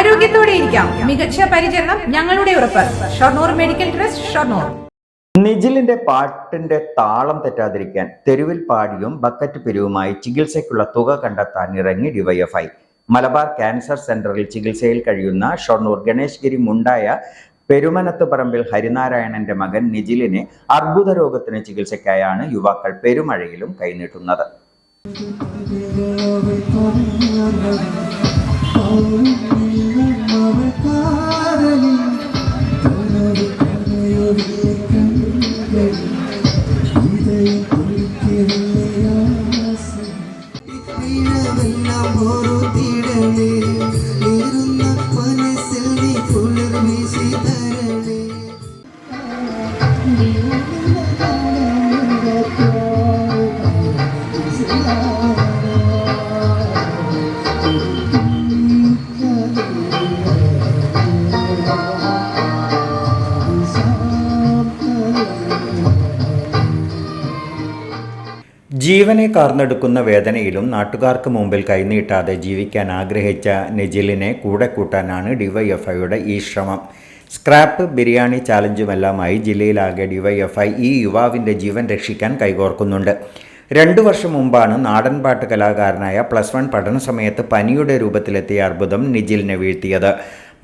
ആരോഗ്യത്തോടെ ഇരിക്കാം. മികച്ച പരിചരണം ഞങ്ങളുടെ ഉറപ്പ്. Shoranur medical trust Shoranur. നിജിലിന്റെ പാട്ടിന്റെ താളം തെറ്റാതിരിക്കാൻ തെരുവിൽ പാടിയും ബക്കറ്റ് പിരിവുമായി ചികിത്സയ്ക്കുള്ള തുക കണ്ടെത്താൻ ഇറങ്ങി ഡിവൈഎഫ്ഐ. മലബാർ ക്യാൻസർ സെന്ററിൽ ചികിത്സയിൽ കഴിയുന്ന ഷൊർണൂർ ഗണേഷ്ഗിരി മുണ്ടായ പെരുമനത്ത് പറമ്പിൽ ഹരിനാരായണന്റെ മകൻ നിജിലിനെ അർബുദ രോഗത്തിന് ചികിത്സയ്ക്കായാണ് യുവാക്കൾ പെരുമഴയിലും കൈനീട്ടുന്നത്. ജീവനെ കാർന്നെടുക്കുന്ന വേദനയിലും നാട്ടുകാർക്ക് മുമ്പിൽ കൈനീട്ടാതെ ജീവിക്കാൻ ആഗ്രഹിച്ച നെജിലിനെ കൂടെ കൂട്ടാനാണ് ഡിവൈഎഫ്ഐയുടെ ഈ ശ്രമം. സ്ക്രാപ്പ് ബിരിയാണി ചാലഞ്ചുമെല്ലാമായി ജില്ലയിലാകെ ഡിവൈഎഫ്ഐ ഈ യുവാവിന്റെ ജീവൻ രക്ഷിക്കാൻ കൈകോർക്കുന്നുണ്ട്. രണ്ടു വർഷം മുമ്പാണ് നാടൻപാട്ട് കലാകാരനായ പ്ലസ് വൺ പഠന സമയത്ത് പനിയുടെ രൂപത്തിലെത്തിയ അർബുദം നിജിലിനെ വീഴ്ത്തിയത്.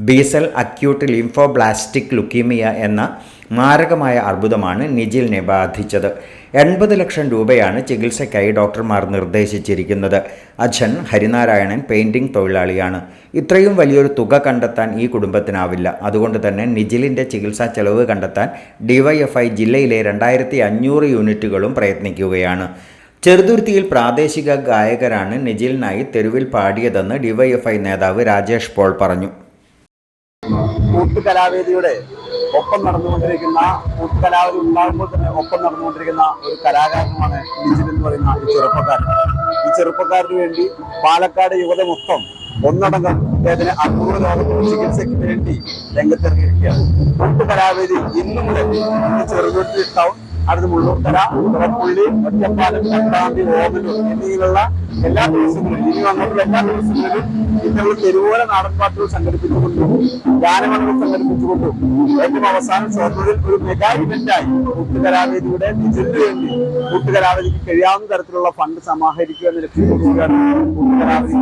ബീസൽ അക്യൂട്ട് ലിംഫോബ്ലാസ്റ്റിക് ലുക്കീമിയ എന്ന മാരകമായ അർബുദമാണ് നിജിലിനെ ബാധിച്ചത്. എൺപത് ലക്ഷം രൂപയാണ് ചികിത്സയ്ക്കായി ഡോക്ടർമാർ നിർദ്ദേശിച്ചിരിക്കുന്നത്. അച്ഛൻ ഹരിനാരായണൻ പെയിന്റിംഗ് തൊഴിലാളിയാണ്. ഇത്രയും വലിയൊരു തുക കണ്ടെത്താൻ ഈ കുടുംബത്തിനാവില്ല. അതുകൊണ്ട് തന്നെ നിജിലിന്റെ ചികിത്സാ ചെലവ് കണ്ടെത്താൻ ഡിവൈഎഫ്ഐ ജില്ലയിലെ രണ്ടായിരത്തി അഞ്ഞൂറ് യൂണിറ്റുകളും പ്രയത്നിക്കുകയാണ്. ചെറുതുരുത്തിയിൽ പ്രാദേശിക ഗായകരാണ് നിജിലിനായി തെരുവിൽ പാടിയതെന്ന് ഡിവൈഎഫ്ഐ നേതാവ് രാജേഷ് പോൾ പറഞ്ഞു. കൂട്ടുകലാവേദിയുടെ ഒപ്പം നടന്നുകൊണ്ടിരിക്കുന്ന കൂട്ടുകലാവേദി ഉണ്ടാകുമ്പോൾ തന്നെ ഒപ്പം നടന്നുകൊണ്ടിരിക്കുന്ന ഒരു കലാകാരനുമാണ് ലിജിൻ എന്ന് പറയുന്ന ഈ ചെറുപ്പക്കാരൻ. ഈ ചെറുപ്പക്കാരന് വേണ്ടി പാലക്കാട് യുവത മൊത്തം ഒന്നടങ്കം അദ്ദേഹത്തിന് അപൂർവ രോഗത്തിന് ചികിത്സയ്ക്ക് വേണ്ടി രംഗത്തിറങ്ങിയിരിക്കുകയാണ് കൂട്ടുകലാവേദി ഇന്നു മുതൽ ഇന്ന് ടൗൺ അടുത്ത് മുള്ളൂർക്കര തുറപ്പുള്ളി ഒറ്റപ്പാലം പട്ടാമ്പി ഓമലൂർ എന്നിങ്ങനെയുള്ള എല്ലാ ദിവസങ്ങളിലും ഇനി വന്നിട്ടുള്ള എല്ലാ ദിവസങ്ങളിലും ഇത്തരം തെരുവോല നാടൻപാട്ടുകൾ സംഘടിപ്പിച്ചുകൊണ്ടും ഗാനമേളകൾ സംഘടിപ്പിച്ചുകൊണ്ടും ഏറ്റവും അവസാനം ഷൊർണൂരിൽ ഒരു മെഗാ ഇവന്റായി കൂട്ടുകലാവേദിയുടെ നിജലിന് വേണ്ടി കൂട്ടുകലാവേദിക്ക് കഴിയാവുന്ന തരത്തിലുള്ള ഫണ്ട് സമാഹരിക്കുക എന്ന ലക്ഷ്യത്തോടുകൂടിയാണ് കൂട്ടുകലാവേദി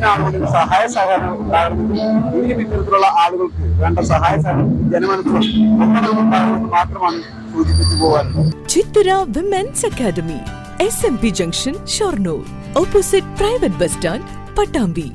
ഇതിലേക്ക് സഹായ സഹകരണം ഉണ്ടാകണമെന്നും ഇനിയും ഇത്തരത്തിലുള്ള ആളുകൾക്ക് വേണ്ട സഹായ സഹകരണം ജനമനസ്സിലും ഉണ്ടാകണമെന്ന് മാത്രമാണ് സൂചിപ്പിച്ചു പോകാറുള്ളത്. Women's academy S M P junction Shoranur opposite private bus stand Pattambi